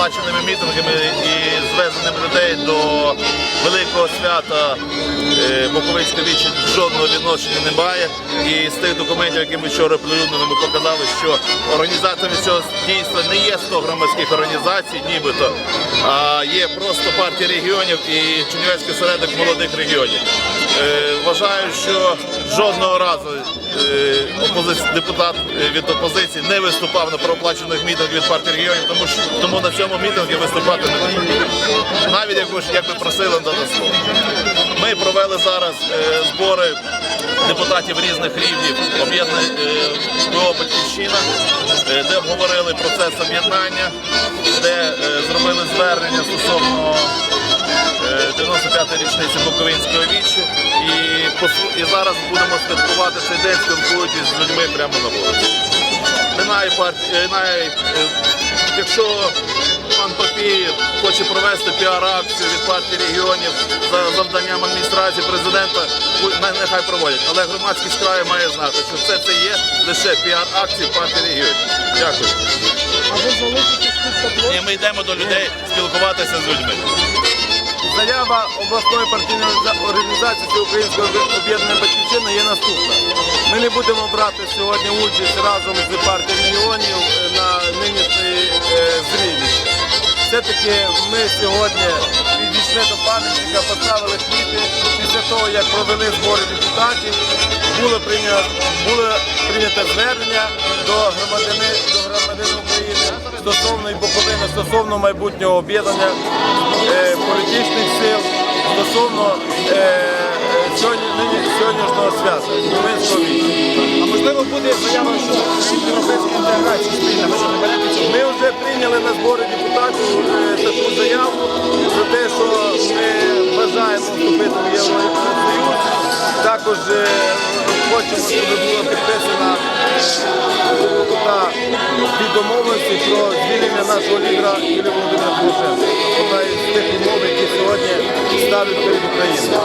проплаченими мітингами і звезеними людей до великого свята е, Буковицька вічі жодного відношення немає. І з тих документів, які ми вчора прилюднили, ми показали, що організаторами цього дійства не є 100 громадських організацій, нібито, а є просто партія регіонів і Чернівецький осередок молодих регіонів. Е, Вважаю, що жодного разу е, депутат е, від опозиції не виступав на проплачених мітингах від партії регіонів, тому що тому на цьому мітингу виступати не буде. Навіть як ви, як ви просили на слово. Ми провели зараз збори депутатів різних рівнів об'єднання БО Батьківщина, де обговорили процес об'єднання, де зробили звернення стосовно е, 95-ї річниці Буковинського вічі. І, і зараз будемо святкувати цей день, спілкуючись з людьми прямо на вулиці. Минає партія, якщо пан Папієв хоче провести піар-акцію від партії регіонів за завданням адміністрації президента, нехай проводять. Але громадськість краю має знати, що все це є лише піар-акції партії регіонів. Дякую. А ви залишитесь тут? І ми йдемо до людей спілкуватися з людьми. Заява обласної партійної організації Всеукраїнського об'єднання батьківщина є наступна. Ми не будемо брати сьогодні участь разом з партією регіонів е, на нинішній е, зрілищі. Все-таки ми сьогодні підійшли до пам'ятника, поставили квіти після того, як провели збори депутатів. Було прийнято, було прийнято звернення до громадяни, до громадян України стосовно і Буковини, стосовно майбутнього об'єднання е, політичних сил, стосовно е, сьогоднішнього свята, Буковинського віча. А можливо буде заява спільна. Ви що не берете цього? Ми вже прийняли на зборі депутатів е, таку заяву про те, що ми бажаємо вступити в Євросоюз. Також е, хочемо, щоб була підписана е, домовленості про звільнення нашого лідера Юлія Володимира Тимошенка. Одна із тих умов, які сьогодні ставлять перед Україною.